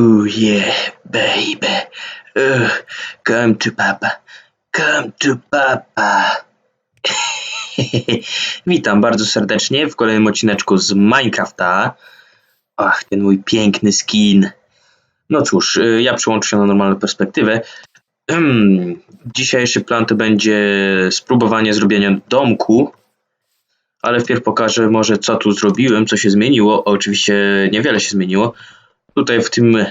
Ooh yeah, baby. Come to papa. Come to papa. Witam bardzo serdecznie w kolejnym odcineczku z Minecrafta. Ach, ten mój piękny skin. No cóż, y, ja przełączę się na normalną perspektywę. Dzisiejszy plan to będzie spróbowanie zrobienia domku. Ale wpierw pokażę może co tu zrobiłem, co się zmieniło. Oczywiście niewiele się zmieniło. Tutaj w tym,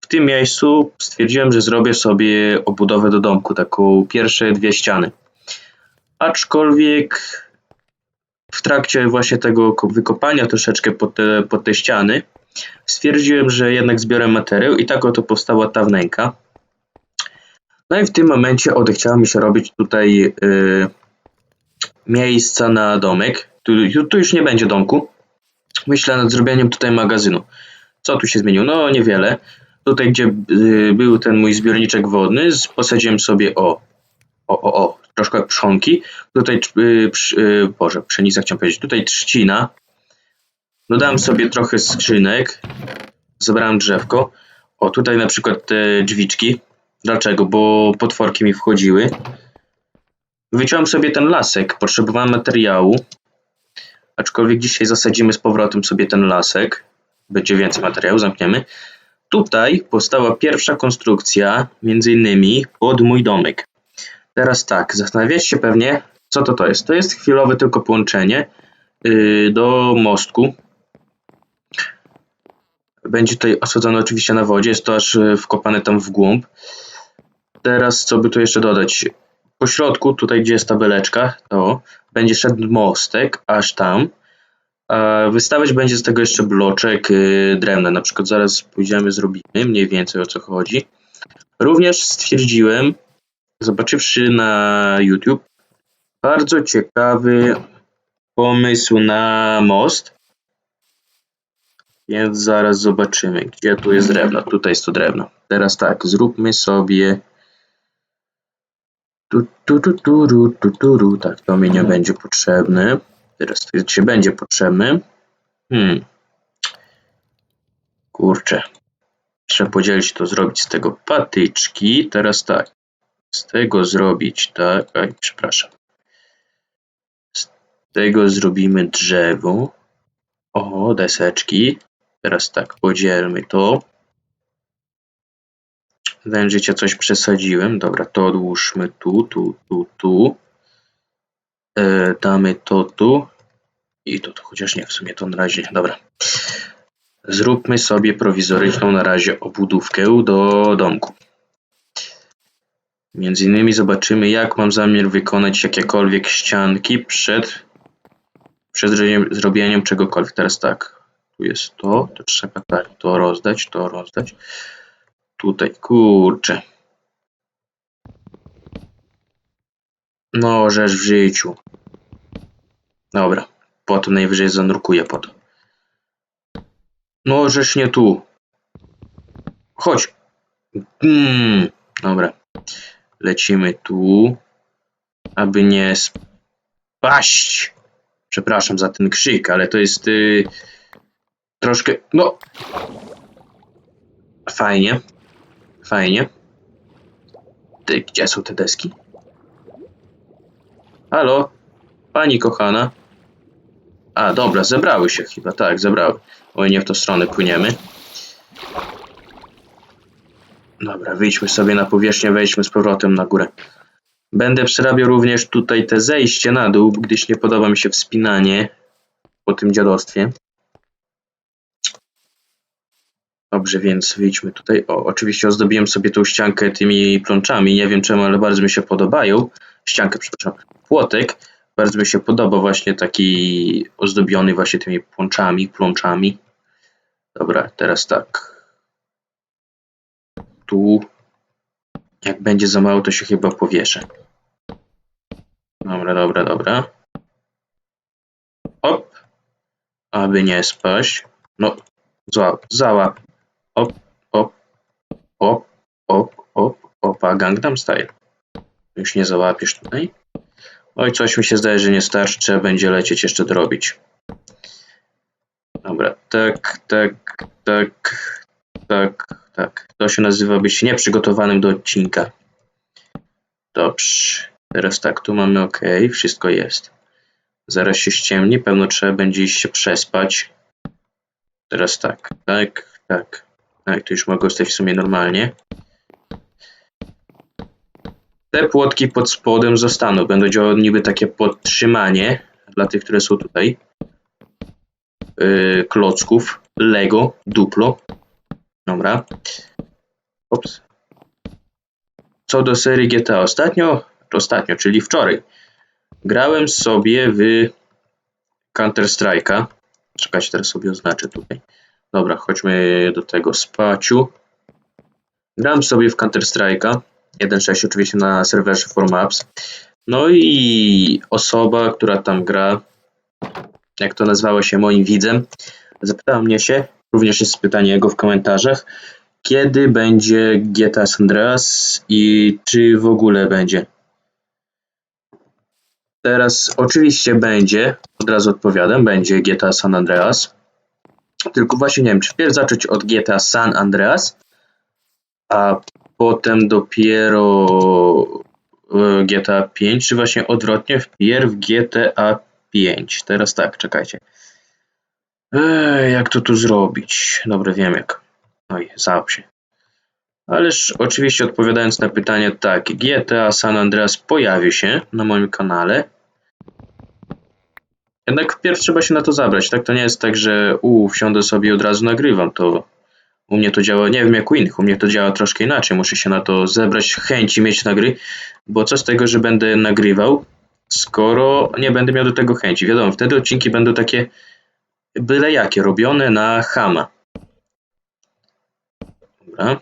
w tym miejscu stwierdziłem, że zrobię sobie obudowę do domku, taką pierwsze dwie ściany. Aczkolwiek w trakcie właśnie tego ko- wykopania troszeczkę pod te, pod te ściany stwierdziłem, że jednak zbiorę materiał i tak oto powstała ta wnęka. No i w tym momencie odechciało mi się robić tutaj y, miejsca na domek. Tu, tu już nie będzie domku. Myślę nad zrobieniem tutaj magazynu. Co tu się zmieniło? No niewiele. Tutaj, gdzie y, był ten mój zbiorniczek wodny, posadziłem sobie o, o, o, o troszkę trzonki. Tutaj, y, y, Boże, pszenica chciałem powiedzieć. Tutaj trzcina. Dodałem sobie trochę skrzynek. Zebrałem drzewko. O, tutaj na przykład te drzwiczki. Dlaczego? Bo potworki mi wchodziły. Wyciąłem sobie ten lasek. Potrzebowałem materiału. Aczkolwiek dzisiaj zasadzimy z powrotem sobie ten lasek. Będzie więcej materiału, zamkniemy. Tutaj powstała pierwsza konstrukcja, między innymi pod mój domek. Teraz tak, zastanawiacie się pewnie, co to to jest. To jest chwilowe tylko połączenie yy, do mostku. Będzie tutaj osadzone oczywiście na wodzie, jest to aż yy, wkopane tam w głąb. Teraz co by tu jeszcze dodać? Po środku, tutaj gdzie jest tabeleczka, to będzie szedł mostek aż tam. A wystawać będzie z tego jeszcze bloczek yy, drewna. Na przykład zaraz pójdziemy, zrobimy mniej więcej o co chodzi. Również stwierdziłem, zobaczywszy na YouTube, bardzo ciekawy pomysł na most. Więc zaraz zobaczymy, gdzie tu jest drewno. Tutaj jest to drewno. Teraz tak, zróbmy sobie. Tu, tu, tu, tu, tu, tu, tu, tu. Tak, to mi nie będzie potrzebne. Teraz się będzie potrzebny. Hmm. Kurczę. Trzeba podzielić to, zrobić z tego patyczki. Teraz tak. Z tego zrobić tak. Aj, przepraszam. Z tego zrobimy drzewo. O, deseczki. Teraz tak, podzielmy to. Wężycia coś przesadziłem. Dobra, to odłóżmy tu, tu, tu, tu. E, damy to tu. I to, tu, chociaż nie, w sumie to na razie, dobra. Zróbmy sobie prowizoryczną na razie obudówkę do domku. Między innymi zobaczymy, jak mam zamiar wykonać jakiekolwiek ścianki przed, przed zrobieniem- czegokolwiek. Teraz tak, tu jest to, to trzeba tak, to rozdać, to rozdać. Tutaj, kurczę. No, rzecz w życiu. Dobra, po to najwyżej zanurkuję po to. No, żeś nie tu. Chodź. Mm, dobra. Lecimy tu, aby nie spaść. Przepraszam za ten krzyk, ale to jest y, troszkę. No. Fajnie. Fajnie. Ty, gdzie są te deski? Halo? Pani kochana? A, dobra, zebrały się chyba, tak, zebrały. Oj, nie w tą stronę płyniemy. Dobra, wyjdźmy sobie na powierzchnię, wejdźmy z powrotem na górę. Będę przerabiał również tutaj te zejście na dół, gdyż nie podoba mi się wspinanie po tym dziadostwie. Dobrze, więc wyjdźmy tutaj. O, oczywiście ozdobiłem sobie tą ściankę tymi plączami. Nie wiem czemu, ale bardzo mi się podobają. Ściankę, przepraszam, płotek. Bardzo mi się podoba właśnie taki ozdobiony właśnie tymi plączami, plączami. Dobra, teraz tak. Tu. Jak będzie za mało, to się chyba powieszę. Dobra, dobra, dobra. Op. Aby nie spaść. No, złap, załap. Op, op, op, op, op, opa, Gangnam Style. Już nie załapiesz tutaj. Oj, coś mi się zdaje, że nie starczy, będzie lecieć jeszcze dorobić. Dobra, tak, tak, tak, tak, tak. To się nazywa być nieprzygotowanym do odcinka. Dobrze. Teraz tak, tu mamy OK, wszystko jest. Zaraz się ściemni, pewno trzeba będzie iść się przespać. Teraz tak, tak, tak. Tak, tu już mogę stać w sumie normalnie. Te płotki pod spodem zostaną. Będą działały niby takie podtrzymanie dla tych, które są tutaj. Yy, klocków, Lego, Duplo. Dobra. Ops. Co do serii GTA ostatnio, ostatnio, czyli wczoraj, grałem sobie w Counter Strike'a. Czekajcie, teraz sobie oznaczę tutaj. Dobra, chodźmy do tego spaciu. Grałem sobie w Counter Strike'a 1.6 oczywiście na serwerze Formaps. No i osoba, która tam gra, jak to nazywało się moim widzem, zapytała mnie się, również jest pytanie jego w komentarzach, kiedy będzie GTA San Andreas i czy w ogóle będzie. Teraz oczywiście będzie, od razu odpowiadam, będzie GTA San Andreas. Tylko właśnie nie wiem, czy wpierw zacząć od GTA San Andreas, a potem dopiero e, GTA 5, czy właśnie odwrotnie, wpierw GTA 5. Teraz tak, czekajcie. Jak to tu zrobić? Dobra, wiem jak. Oj, załap się. Ależ oczywiście odpowiadając na pytanie, tak, GTA San Andreas pojawi się na moim kanale. Jednak wpierw trzeba się na to zabrać, tak? To nie jest tak, że u, wsiądę sobie i od razu nagrywam, to u mnie to działa, nie wiem jak u innych, u mnie to działa troszkę inaczej. Muszę się na to zebrać, chęci mieć na gry, bo co z tego, że będę nagrywał, skoro nie będę miał do tego chęci. Wiadomo, wtedy odcinki będą takie byle jakie, robione na chama. Dobra.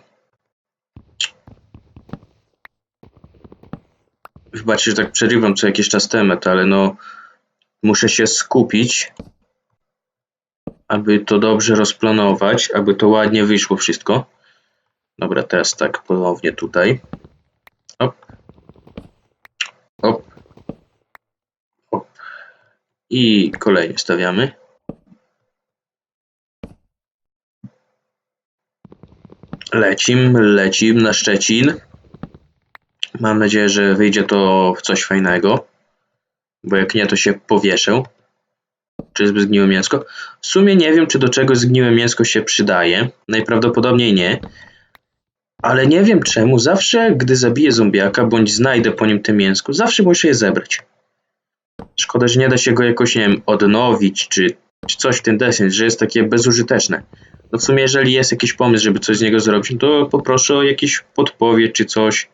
Wybaczcie, że tak przerywam co jakiś czas temat, ale no muszę się skupić aby to dobrze rozplanować, aby to ładnie wyszło wszystko. Dobra, teraz tak ponownie tutaj. Hop. Hop. Hop. I kolejnie stawiamy. Lecim, lecim na Szczecin. Mam nadzieję, że wyjdzie to w coś fajnego, bo jak nie, to się powieszę czy jest zgniłe mięsko. W sumie nie wiem, czy do czegoś zgniłe mięsko się przydaje. Najprawdopodobniej nie. Ale nie wiem czemu, zawsze gdy zabiję zombiaka, bądź znajdę po nim te mięsko, zawsze muszę je zebrać. Szkoda, że nie da się go jakoś, nie wiem, odnowić, czy, czy coś w tym deseń, że jest takie bezużyteczne. No w sumie, jeżeli jest jakiś pomysł, żeby coś z niego zrobić, no to poproszę o jakiś podpowiedź, czy coś.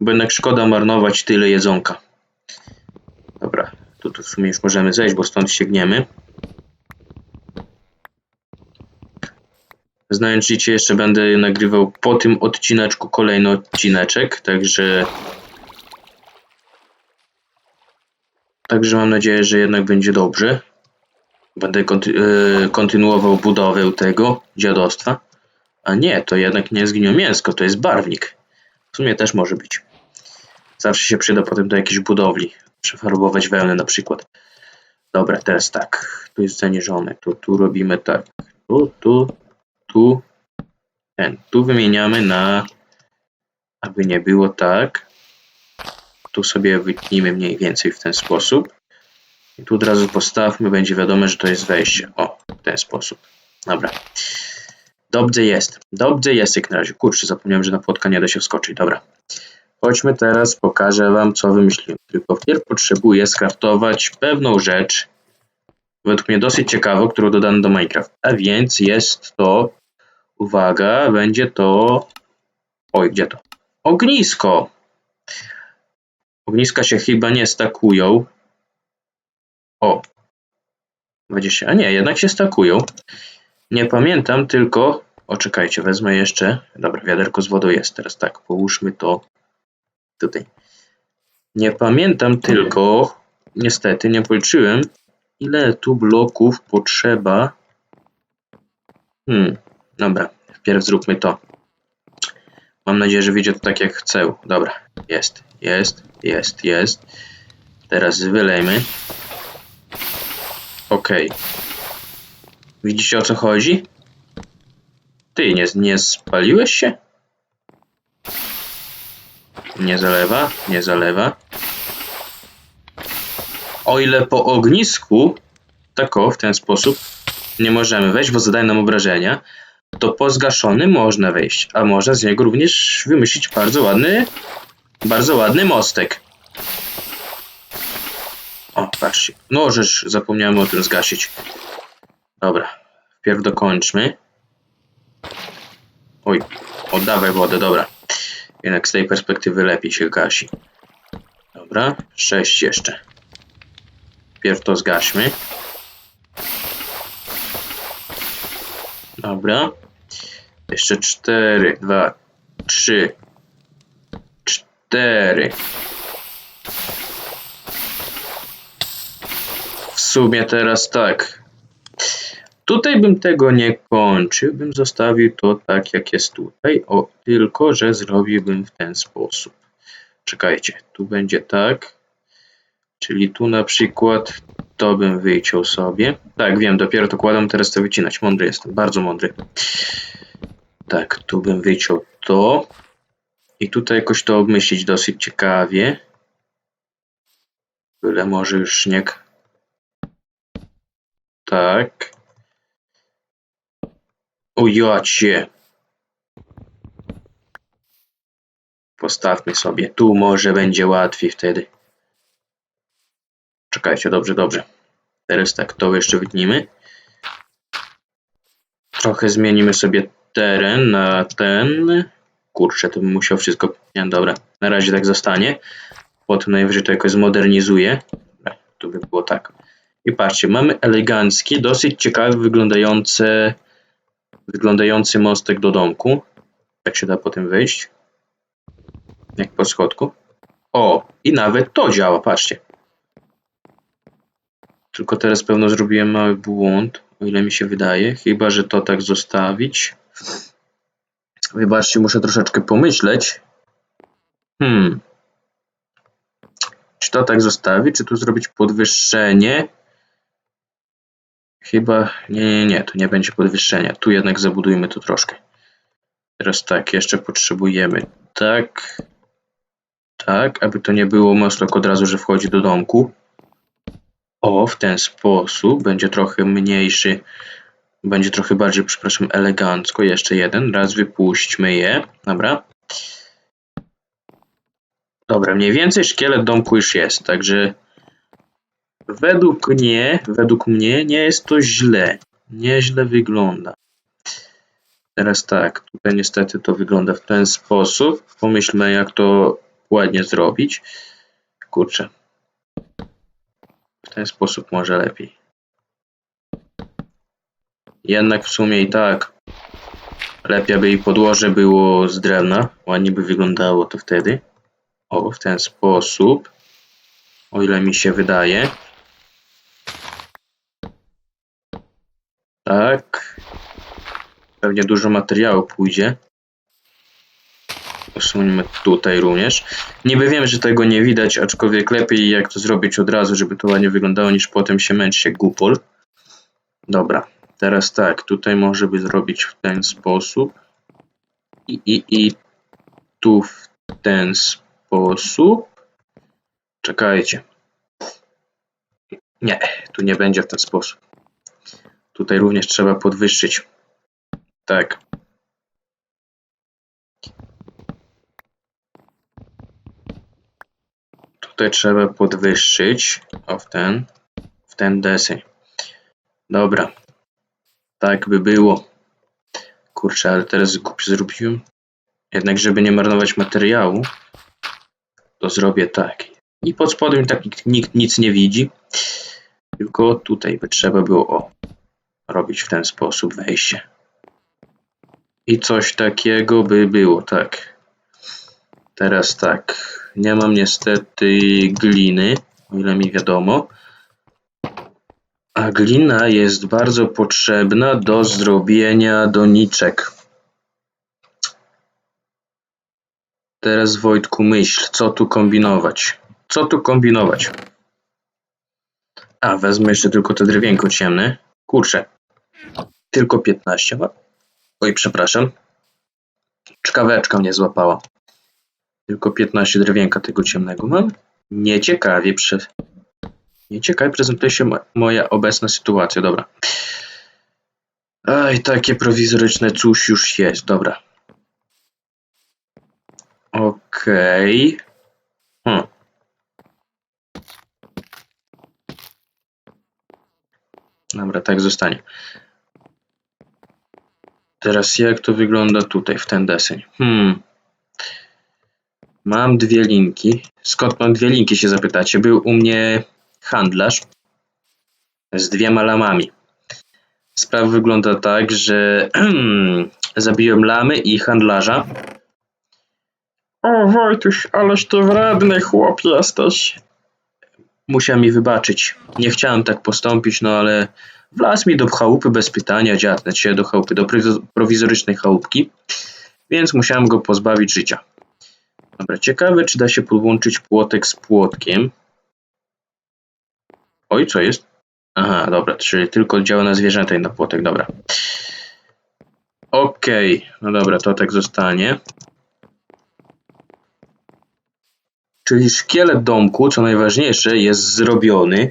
Bo jednak szkoda marnować tyle jedzonka. Dobra, tu, tu w sumie już możemy zejść, bo stąd sięgniemy. Znając życie, jeszcze będę nagrywał po tym odcineczku kolejny odcineczek, także... Także mam nadzieję, że jednak będzie dobrze. Będę konty yy, kontynuował budowę tego dziadostwa. A nie, to jednak nie zgniło mięsko, to jest barwnik. W sumie też może być. Zawsze się przyda potem do jakiejś budowli przefarbować wełnę na przykład. Dobra, teraz tak, tu jest zaniżone, tu, tu robimy tak, tu, tu, tu, ten, tu wymieniamy na, aby nie było tak, tu sobie wytnijmy mniej więcej w ten sposób i tu od razu postawmy, będzie wiadomo, że to jest wejście, o, w ten sposób, dobra. Dobrze jest, dobrze jest jak na razie, kurczę, zapomniałem, że na płotka nie da się wskoczyć, dobra. Chodźmy teraz, pokażę Wam, co wymyśliłem. Tylko wpierw potrzebuję skraftować pewną rzecz, według mnie dosyć ciekawą, którą dodano do Minecraft. A więc jest to, uwaga, będzie to, oj, gdzie to? Ognisko! Ogniska się chyba nie stakują. O, będzie się, a nie, jednak się stakują. Nie pamiętam tylko, o czekajcie, wezmę jeszcze, dobra, wiaderko z wodą jest, teraz tak, połóżmy to tutaj. Nie pamiętam tylko, niestety nie policzyłem, ile tu bloków potrzeba. Hmm, dobra, wpierw zróbmy to. Mam nadzieję, że wyjdzie to tak jak chcę. Dobra, jest, jest, jest, jest. Teraz wylejmy. Ok. Widzicie o co chodzi? Ty, nie, nie spaliłeś się? Nie zalewa, nie zalewa. O ile po ognisku, tak o, w ten sposób, nie możemy wejść, bo zadaje nam obrażenia, to po zgaszony można wejść, a można z niego również wymyślić bardzo ładny, bardzo ładny mostek. O, patrzcie. No, żeż zapomniałem o tym zgasić. Dobra, wpierw dokończmy. Oj, oddawaj wodę, dobra. Jednak z tej perspektywy lepiej się gasi. Dobra, sześć jeszcze. Wpierw to zgaśmy. Dobra. Jeszcze cztery, dwa, trzy, cztery. W sumie teraz tak. Tutaj bym tego nie kończył, bym zostawił to tak jak jest tutaj, o, tylko że zrobiłbym w ten sposób. Czekajcie, tu będzie tak, czyli tu na przykład to bym wyciął sobie. Tak, wiem, dopiero to kładam, teraz to wycinać. Mądry jestem, bardzo mądry. Tak, tu bym wyciął to i tutaj jakoś to obmyślić dosyć ciekawie. Byle może już śnieg. Tak. O. Postawmy sobie. Tu może będzie łatwiej wtedy. Czekajcie, dobrze, dobrze. Teraz tak, to jeszcze wytnijmy. Trochę zmienimy sobie teren na ten. Kurczę, to bym musiał wszystko... Nie, dobra, na razie tak zostanie. Potem najwyżej to jakoś zmodernizuję. Tu by było tak. I patrzcie, mamy elegancki, dosyć ciekawy wyglądający, wyglądający mostek do domku. Jak się da po tym wejść? Jak po schodku. O, i nawet to działa, patrzcie. Tylko teraz pewno zrobiłem mały błąd, o ile mi się wydaje. Chyba, że to tak zostawić. Wybaczcie, muszę troszeczkę pomyśleć. Hmm. Czy to tak zostawić, czy tu zrobić podwyższenie? Chyba nie, nie, nie, to nie będzie podwyższenia. Tu jednak zabudujmy to troszkę. Teraz tak, jeszcze potrzebujemy tak, tak, aby to nie było mostek od razu, że wchodzi do domku. O, w ten sposób będzie trochę mniejszy, będzie trochę bardziej, przepraszam, elegancko. Jeszcze jeden, raz wypuśćmy je, dobra. Dobra, mniej więcej szkielet domku już jest, także według mnie, według mnie nie jest to źle. Nieźle wygląda. Teraz tak, tutaj niestety to wygląda w ten sposób. Pomyślmy jak to ładnie zrobić. Kurczę. W ten sposób może lepiej. Jednak w sumie i tak lepiej aby i podłoże było z drewna. Ładnie by wyglądało to wtedy. O, w ten sposób. O ile mi się wydaje. Tak. Pewnie dużo materiału pójdzie. Usuńmy tutaj również. Niby wiem, że tego nie widać, aczkolwiek lepiej jak to zrobić od razu, żeby to ładnie wyglądało, niż potem się męczyć gupol. Dobra, teraz tak, tutaj może by zrobić w ten sposób. I, i, i tu w ten sposób. Czekajcie. Nie, tu nie będzie w ten sposób. Tutaj również trzeba podwyższyć. Tak. Tutaj trzeba podwyższyć. O, w ten. W ten desy. Dobra. Tak by było. Kurczę, ale teraz głupio zrobiłem. Jednak, żeby nie marnować materiału, to zrobię tak. I pod spodem tak nikt, nikt nic nie widzi. Tylko tutaj by trzeba było o, robić w ten sposób wejście. I coś takiego by było, tak. Teraz tak. Nie mam niestety gliny, o ile mi wiadomo. A glina jest bardzo potrzebna do zrobienia doniczek. Teraz Wojtku myśl, co tu kombinować? Co tu kombinować? A, wezmę jeszcze tylko to drewienko ciemne. Kurczę. Tylko 15 ma. Oj, przepraszam. Czkaweczka mnie złapała. Tylko 15 drewienka tego ciemnego mam. Nieciekawie prze... Nieciekawie prezentuje się mo- moja obecna sytuacja, dobra. Aj, takie prowizoryczne coś już jest, dobra. Okej. Hmm. Dobra, tak zostanie. Teraz jak to wygląda tutaj w ten deseń? Hmm. Mam dwie linki. Skąd mam dwie linki się zapytacie? Był u mnie handlarz z dwiema lamami. Sprawa wygląda tak, że zabiłem lamy i handlarza. O Wojtuś, ależ ty wredny chłop jesteś. Musiał mi wybaczyć. Nie chciałem tak postąpić, no ale wlazł mi do chałupy bez pytania, dziadnę się do chałupy, do prowizo- prowizorycznej chałupki, więc musiałem go pozbawić życia. Dobra, ciekawe, czy da się podłączyć płotek z płotkiem. Oj, co jest? Aha, dobra, czyli tylko działa na zwierzęta i na płotek, dobra. Okej, no dobra, to tak zostanie. Czyli szkielet domku, co najważniejsze, jest zrobiony.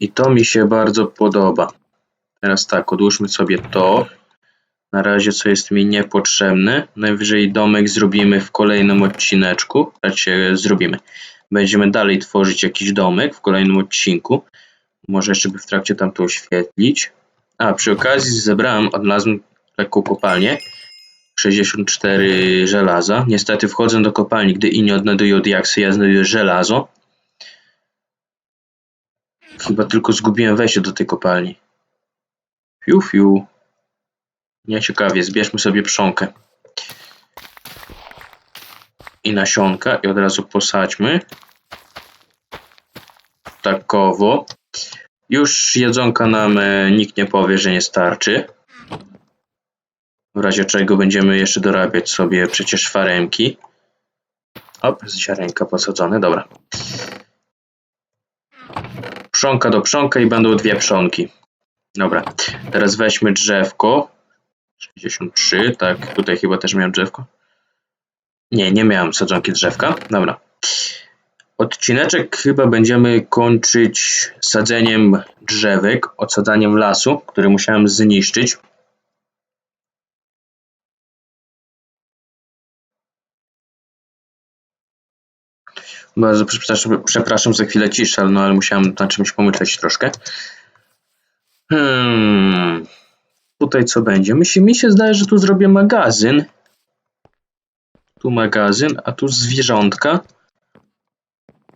I to mi się bardzo podoba. Teraz tak, odłóżmy sobie to. Na razie, co jest mi niepotrzebne. Najwyżej domek zrobimy w kolejnym odcineczku. Znaczy, zrobimy. Będziemy dalej tworzyć jakiś domek w kolejnym odcinku. Może jeszcze by w trakcie tam to oświetlić. A, przy okazji zebrałem, odnalazłem lekką kopalnię. 64 żelaza. Niestety wchodzę do kopalni, gdy inni odnajdują diaksy, ja znajduję żelazo. Chyba tylko zgubiłem wejście do tej kopalni. Fiu, fiu. Nieciekawie, zbierzmy sobie przonkę. I nasionka i od razu posadźmy. Takowo. Już jedzonka nam e, nikt nie powie, że nie starczy. W razie czego będziemy jeszcze dorabiać sobie przecież faremki. Op, ziarenka posadzone, dobra. Przonka do przonka i będą dwie przonki. Dobra, teraz weźmy drzewko. 63, tak, tutaj chyba też miałem drzewko. Nie, nie miałem sadzonki drzewka. Dobra. Odcineczek chyba będziemy kończyć sadzeniem drzewek, odsadzaniem lasu, który musiałem zniszczyć. Bardzo przepraszam, przepraszam za chwilę ciszy, ale, no, ale musiałem na czymś pomyśleć troszkę. Hmm. Tutaj co będzie? Mi się, mi się zdaje, że tu zrobię magazyn. Tu magazyn, a tu zwierzątka.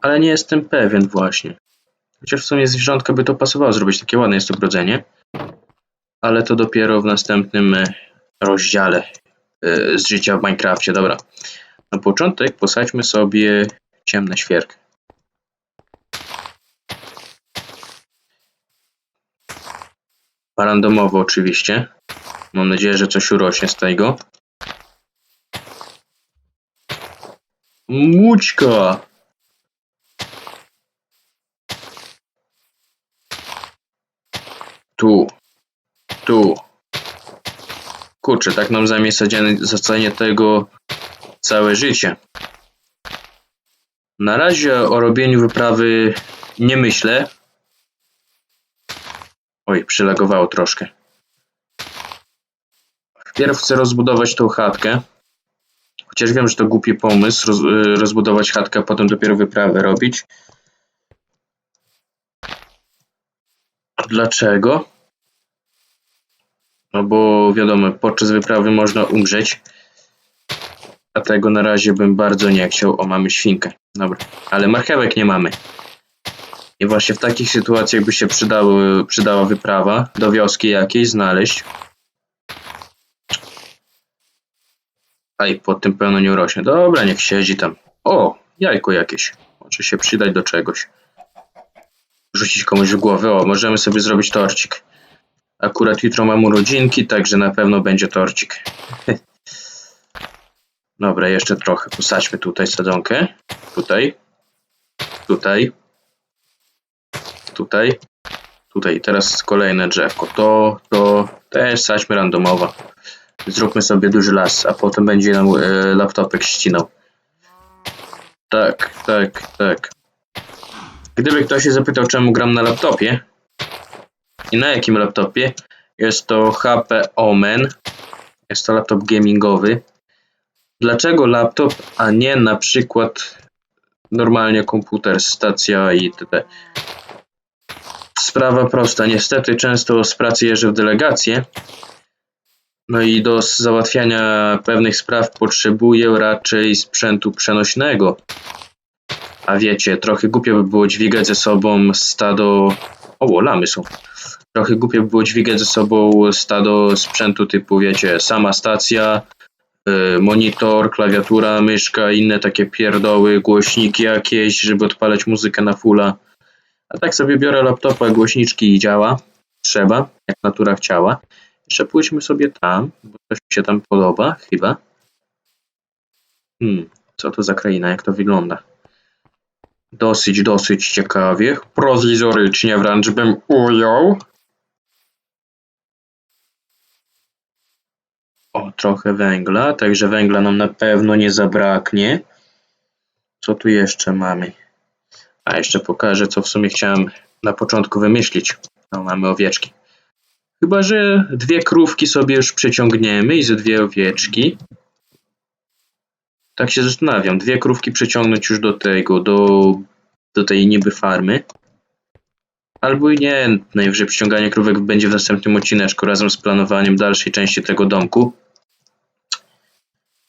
Ale nie jestem pewien właśnie. Chociaż w sumie zwierzątka by to pasowało zrobić, takie ładne jest to brodzenie. Ale to dopiero w następnym e, rozdziale e, z życia w Minecrafcie. Dobra. Na początek posadźmy sobie ciemne świerki. Randomowo oczywiście. Mam nadzieję, że coś urośnie z tego. Mućka! Tu. Tu. Kurczę, tak nam zajmie sadzenie tego całe życie. Na razie o robieniu wyprawy nie myślę. Oj, przylagowało troszkę. Wpierw chcę rozbudować tą chatkę. Chociaż wiem, że to głupi pomysł, roz, y, rozbudować chatkę, a potem dopiero wyprawę robić. Dlaczego? No bo wiadomo, podczas wyprawy można umrzeć. A tego na razie bym bardzo nie chciał. O, mamy świnkę. Dobra, ale marchewek nie mamy. I właśnie w takich sytuacjach by się przydały, przydała wyprawa do wioski jakiejś znaleźć. A i pod tym pełno nie urośnie. Dobra, niech siedzi tam. O, jajko jakieś. Może się przydać do czegoś. Rzucić komuś w głowę. O, możemy sobie zrobić torcik. Akurat jutro mam urodzinki, także na pewno będzie torcik. Dobra, jeszcze trochę. Posadźmy tutaj sadzonkę. Tutaj. Tutaj. Tutaj. tutaj teraz kolejne drzewko. To, to też sadźmy randomowo. Zróbmy sobie duży las, a potem będzie nam e, laptopek ścinał. Tak, tak, tak. Gdyby ktoś się zapytał, czemu gram na laptopie i na jakim laptopie, jest to HP Omen. Jest to laptop gamingowy. Dlaczego laptop, a nie na przykład normalnie komputer, stacja itd. Sprawa prosta. Niestety często z pracy jeżdżę w delegację. No i do załatwiania pewnych spraw potrzebuję raczej sprzętu przenośnego. A wiecie, trochę głupio by było dźwigać ze sobą stado... O, lamy są. Trochę głupio by było dźwigać ze sobą stado sprzętu typu, wiecie, sama stacja, monitor, klawiatura, myszka, inne takie pierdoły, głośniki jakieś, żeby odpalać muzykę na fulla. A tak sobie biorę laptopa, głośniczki i działa. Trzeba, jak natura chciała. Jeszcze pójdźmy sobie tam, bo coś mi się tam podoba, chyba. Hmm, co to za kraina, jak to wygląda? Dosyć, dosyć ciekawie. Prowizorycznie wręcz bym ujął. Trochę węgla, także węgla nam na pewno nie zabraknie. Co tu jeszcze mamy? A jeszcze pokażę, co w sumie chciałem na początku wymyślić. No, mamy owieczki. Chyba, że dwie krówki sobie już przeciągniemy i ze dwie owieczki. Tak się zastanawiam. Dwie krówki przeciągnąć już do tego, do, do tej niby farmy. Albo i nie, najwyżej przyciąganie krówek będzie w następnym odcineczku razem z planowaniem dalszej części tego domku.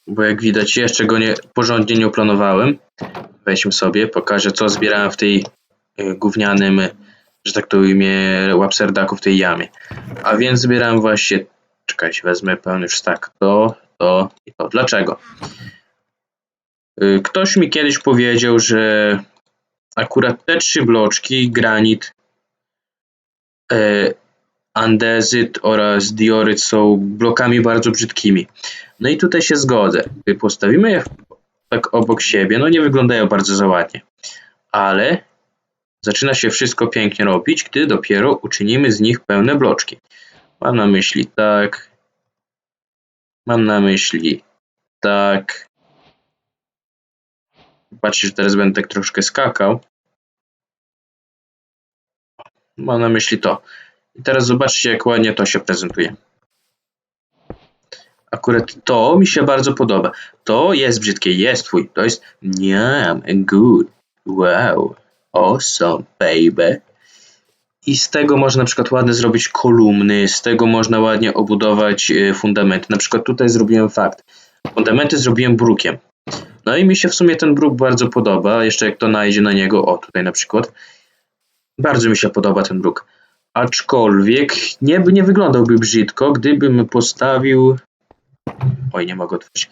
Bo jak widać jeszcze go nie, porządnie nie oplanowałem. Weźmy sobie, pokażę co zbierałem w tej y, gównianym, że tak to ujmie, łapserdaku w tej jamie. A więc zbierałem właśnie, czekajcie, wezmę pełny już tak, to, to i to. Dlaczego? Y, Ktoś mi kiedyś powiedział, że akurat te trzy bloczki, granit, e, andezyt oraz dioryt są blokami bardzo brzydkimi. No i tutaj się zgodzę. Gdy postawimy je tak obok siebie, no nie wyglądają bardzo za ładnie. Ale zaczyna się wszystko pięknie robić, gdy dopiero uczynimy z nich pełne bloczki. Mam na myśli tak. Mam na myśli tak. Patrzcie, że teraz będę tak troszkę skakał. Mam na myśli to. I teraz zobaczcie, jak ładnie to się prezentuje. Akurat to mi się bardzo podoba. To jest brzydkie, jest twój. To jest nie, good, wow, awesome, baby. I z tego można na przykład ładnie zrobić kolumny, z tego można ładnie obudować e, fundamenty. Na przykład tutaj zrobiłem fakt. Fundamenty zrobiłem brukiem. No i mi się w sumie ten bruk bardzo podoba. Jeszcze jak to najdzie na niego, o tutaj na przykład. Bardzo mi się podoba ten bruk. Aczkolwiek nie, nie wyglądałby brzydko, gdybym postawił. Oj, nie mogę otworzyć.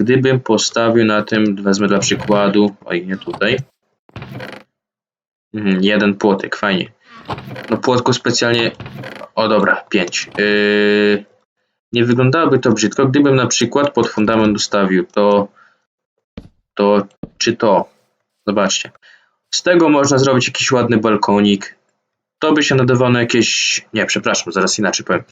Gdybym postawił na tym, wezmę dla przykładu, oj, nie tutaj. Mhm, jeden płotek, fajnie. No płotku specjalnie. O dobra, pięć. Yy... Nie wyglądałoby to brzydko, gdybym na przykład pod fundament ustawił to, to czy to. Zobaczcie. Z tego można zrobić jakiś ładny balkonik. To by się nadawało na jakieś. Nie, przepraszam, zaraz inaczej powiem.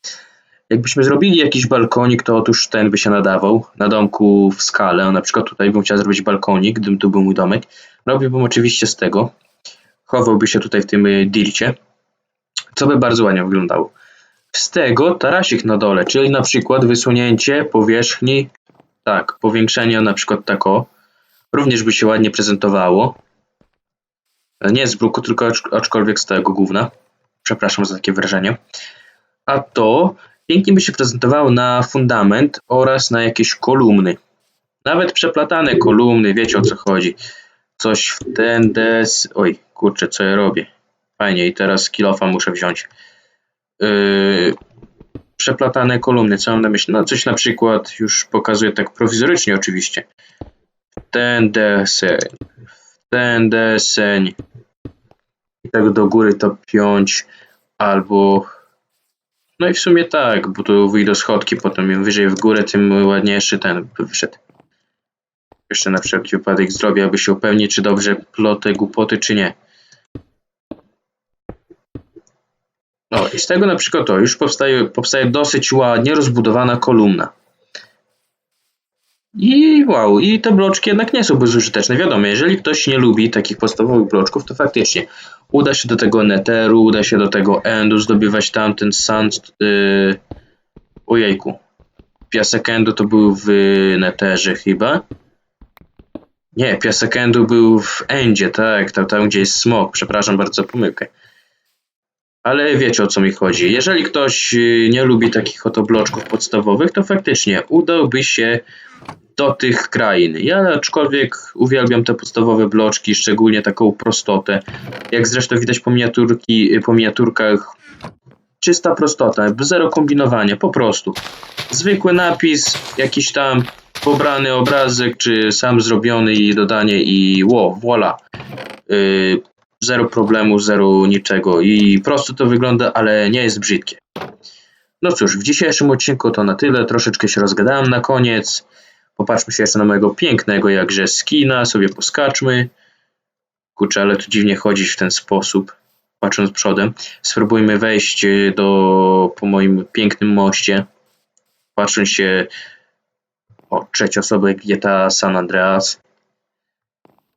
Jakbyśmy zrobili jakiś balkonik, to otóż ten by się nadawał na domku w skale. Na przykład tutaj bym chciał zrobić balkonik, gdybym tu był mój domek. Robiłbym oczywiście z tego. Chowałby się tutaj w tym y, dircie. Co by bardzo ładnie wyglądało. Z tego tarasik na dole, czyli na przykład wysunięcie powierzchni, tak, powiększenie na przykład tak o, również by się ładnie prezentowało. Nie z bruku, tylko acz- aczkolwiek z tego gówna. Przepraszam za takie wyrażenie. A to pięknie by się prezentowało na fundament oraz na jakieś kolumny. Nawet przeplatane kolumny, wiecie o co chodzi. Coś w ten des... Oj, kurczę, co ja robię? Fajnie, i teraz kilofa muszę wziąć. Yy, przeplatane kolumny, co mam na myśli? No coś na przykład, już pokazuję tak prowizorycznie oczywiście. Ten deseń, ten deseń. I tak do góry to piąć, albo... No i w sumie tak, bo tu wyjdą schodki, potem im wyżej w górę, tym ładniejszy ten by wyszedł. Jeszcze na wszelki wypadek zrobię, aby się upewnić, czy dobrze plotę głupoty, czy nie. O, i z tego na przykład to już powstaje, powstaje dosyć ładnie rozbudowana kolumna. I wow, i te bloczki jednak nie są bezużyteczne. Wiadomo, jeżeli ktoś nie lubi takich podstawowych bloczków, to faktycznie uda się do tego netheru, uda się do tego endu, zdobywać tamten sand. Yy... Ojejku. Piasek endu to był w netherze chyba. Nie, piasek endu był w endzie, tak, tam, tam gdzie jest smok. Przepraszam bardzo pomyłkę. Ale wiecie o co mi chodzi. Jeżeli ktoś y, nie lubi takich oto bloczków podstawowych, to faktycznie udałby się do tych krain. Ja aczkolwiek uwielbiam te podstawowe bloczki, szczególnie taką prostotę. Jak zresztą widać po, miniaturki, po miniaturkach, czysta prostota, zero kombinowania, po prostu. Zwykły napis, jakiś tam pobrany obrazek, czy sam zrobiony i dodanie i ło, voila. Yy, zero problemu, zero niczego i prosto to wygląda, ale nie jest brzydkie. No cóż, w dzisiejszym odcinku to na tyle, troszeczkę się rozgadałem na koniec. Popatrzmy się jeszcze na mojego pięknego jakże skina, sobie poskaczmy. Kurczę, ale tu dziwnie chodzić w ten sposób, patrząc przodem. Spróbujmy wejść y, do, po moim pięknym moście, patrząc się o trzecią osobę GTA San Andreas.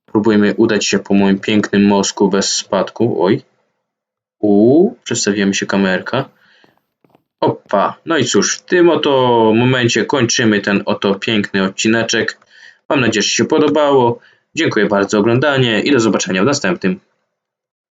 Próbujmy udać się po moim pięknym mostku bez spadku. Oj. Uuu, przedstawiamy się kamerka. Opa, no i cóż, w tym oto momencie kończymy ten oto piękny odcineczek. Mam nadzieję, że się podobało. Dziękuję bardzo za oglądanie i do zobaczenia w następnym.